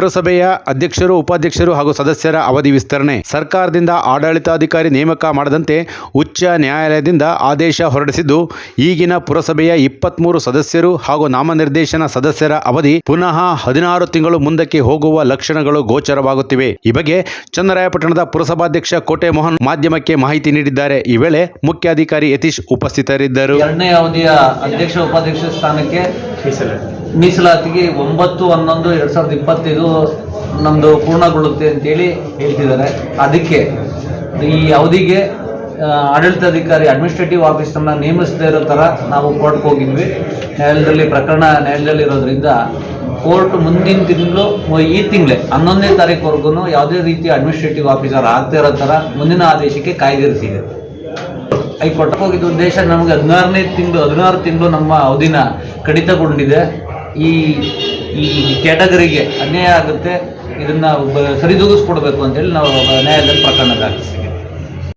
ಪುರಸಭೆಯ ಅಧ್ಯಕ್ಷರು ಉಪಾಧ್ಯಕ್ಷರು ಹಾಗೂ ಸದಸ್ಯರ ಅವಧಿ ವಿಸ್ತರಣೆ. ಸರ್ಕಾರದಿಂದ ಆಡಳಿತಾಧಿಕಾರಿ ನೇಮಕ ಮಾಡದಂತೆ ಉಚ್ಚ ನ್ಯಾಯಾಲಯದಿಂದ ಆದೇಶ ಹೊರಡಿಸಿದ್ದು ಈಗಿನ ಪುರಸಭೆಯ ಇಪ್ಪತ್ಮೂರು ಸದಸ್ಯರು ಹಾಗೂ ನಾಮನಿರ್ದೇಶನ ಸದಸ್ಯರ ಅವಧಿ ಪುನಃ ಹದಿನಾರು ತಿಂಗಳು ಮುಂದಕ್ಕೆ ಹೋಗುವ ಲಕ್ಷಣಗಳು ಗೋಚರವಾಗುತ್ತಿವೆ. ಈ ಬಗ್ಗೆ ಚನ್ನರಾಯಪಟ್ಟಣದ ಪುರಸಭಾಧ್ಯಕ್ಷ ಕೋಟೆ ಮೋಹನ್ ಮಾಧ್ಯಮಕ್ಕೆ ಮಾಹಿತಿ ನೀಡಿದ್ದಾರೆ. ಈ ವೇಳೆ ಮುಖ್ಯಾಧಿಕಾರಿ ಯತೀಶ್ ಉಪಸ್ಥಿತರಿದ್ದರು. ಎರಡನೇ ಅವಧಿಯ ಅಧ್ಯಕ್ಷ ಉಪಾಧ್ಯಕ್ಷ ಸ್ಥಾನಕ್ಕೆ ಮೀಸಲಾತಿಗೆ ಒಂಬತ್ತು, ಹನ್ನೊಂದು, ಎರಡು ಸಾವಿರದ ಇಪ್ಪತ್ತೈದು ನಮ್ಮದು ಪೂರ್ಣಗೊಳ್ಳುತ್ತೆ ಅಂತೇಳಿ ಹೇಳ್ತಿದ್ದಾರೆ. ಅದಕ್ಕೆ ಈ ಅವಧಿಗೆ ಆಡಳಿತಾಧಿಕಾರಿ ಅಡ್ಮಿನಿಸ್ಟ್ರೇಟಿವ್ ಆಫೀಸನ್ನು ನೇಮಿಸದೇ ಇರೋ ಥರ ನಾವು ಕೋರ್ಟ್ಗೆ ಹೋಗಿದ್ವಿ. ನ್ಯಾಯಾಲಯದಲ್ಲಿ ಪ್ರಕರಣ ನ್ಯಾಯಾಲಯದಲ್ಲಿ ಇರೋದ್ರಿಂದ ಕೋರ್ಟ್ ಮುಂದಿನ ತಿಂಗಳು, ಈ ತಿಂಗಳೇ, ಹನ್ನೊಂದನೇ ತಾರೀಕುವರೆಗೂ ಯಾವುದೇ ರೀತಿ ಅಡ್ಮಿನಿಸ್ಟ್ರೇಟಿವ್ ಆಫೀಸರ್ ಆಗ್ತಾ ಇರೋ ಥರ ಮುಂದಿನ ಆದೇಶಕ್ಕೆ ಕಾಯ್ದಿರಿಸಿದೆ. ಹೈಕೋರ್ಟ್ ಹೋಗಿದ್ದ ಉದ್ದೇಶ ನಮಗೆ ಹದಿನಾರನೇ ತಿಂಗಳು, ಹದಿನಾರು ತಿಂಗಳು ನಮ್ಮ ಅವಧಿನ ಕಡಿತಗೊಂಡಿದೆ. ಈ ಈ ಕ್ಯಾಟಗರಿಗೆ ಅನ್ಯಾಯ ಆಗುತ್ತೆ ಇದನ್ನು ಸರಿದೂಗಿಸ್ಕೊಡ್ಬೇಕು ಅಂತೇಳಿ ನಾವು ನ್ಯಾಯಾಲಯದಲ್ಲಿ ಪ್ರಕರಣ ದಾಖಲಿಸಿದ್ದೀವಿ